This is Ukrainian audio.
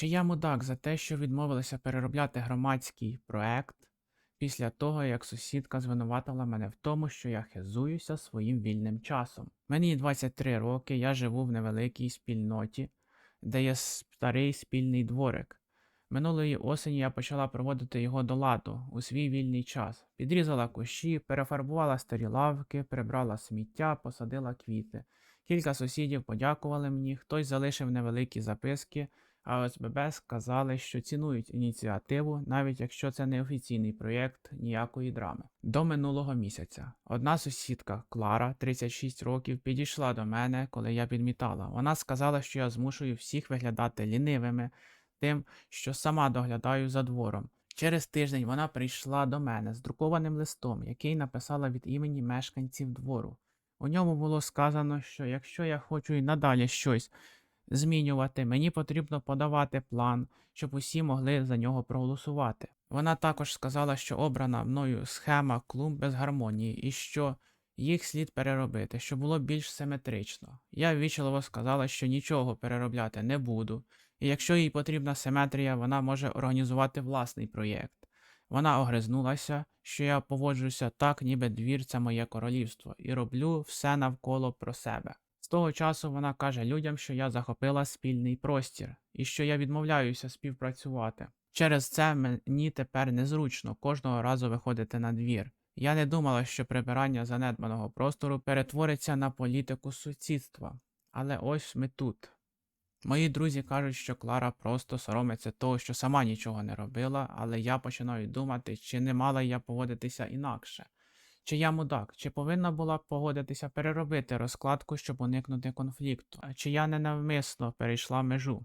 Чи я мудак за те, що відмовилася переробляти громадський проект після того, як сусідка звинуватила мене в тому, що я хизуюся своїм вільним часом. Мені 23 роки, я живу в невеликій спільноті, де є старий спільний дворик. Минулої осені я почала проводити його до ладу у свій вільний час. Підрізала кущі, перефарбувала старі лавки, прибрала сміття, посадила квіти. Кілька сусідів подякували мені, хтось залишив невеликі записки, а ОСББ сказали, що цінують ініціативу, навіть якщо це не офіційний проєкт ніякої драми. До минулого місяця одна сусідка Клара, 36 років, підійшла до мене, коли я підмітала. Вона сказала, що я змушую всіх виглядати лінивими, тим, що сама доглядаю за двором. Через тиждень вона прийшла до мене з друкованим листом, який написала від імені мешканців двору. У ньому було сказано, що якщо я хочу і надалі щось змінювати, мені потрібно подавати план, щоб усі могли за нього проголосувати. Вона також сказала, що обрана мною схема клумб без гармонії і що їх слід переробити, щоб було більш симетрично. Я ввічливо сказала, що нічого переробляти не буду, і якщо їй потрібна симетрія, вона може організувати власний проєкт. Вона огризнулася, що я поводжуся так, ніби двір це моє королівство, і роблю все навколо про себе. Того часу вона каже людям, що я захопила спільний простір і що я відмовляюся співпрацювати. Через це мені тепер незручно кожного разу виходити на двір. Я не думала, що прибирання занедбаного простору перетвориться на політику сусідства. Але ось ми тут. Мої друзі кажуть, що Клара просто соромиться того, що сама нічого не робила, але я починаю думати, чи не мала я поводитися інакше. Чи я мудак, чи повинна була б погодитися переробити розкладку, щоб уникнути конфлікту, чи я ненавмисно перейшла межу.